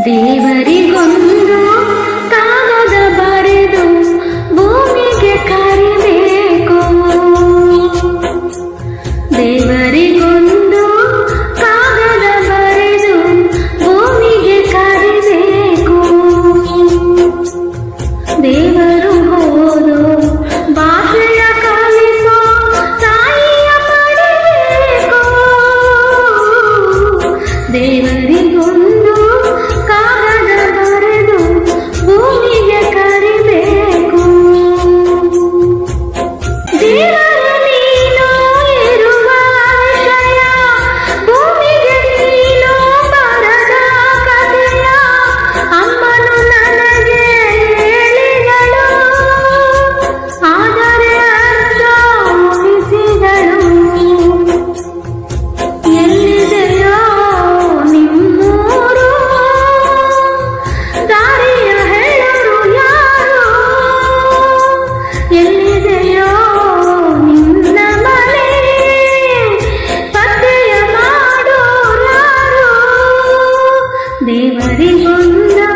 ದೇವರಿಗೊಂದು ಕಾಗದ ಬರೆದು ಭೂಮಿಗೆ ಕರಿಬೇಕು. ದೇವರಿಗೊಂದು ಕಾಗದ ಬರೆದು ಭೂಮಿಗೆ ಕರಿಬೇಕು. ದೇವರು ಹೋದು, ಬಾಹ್ಯ ಕಲಿಸೋ, ತಾಯಿಯ ಪಡೆಯಬೇಕು. ದೇವರಿಗೊಂದು ಕಾಗದ ಎಲ್ಲಿದೆಯೋ ನಿನ್ನ ಮನೆ ಪತ್ತೆಯ ಮಾಡೋರಾರು ದೇವರಿಗೊಂದು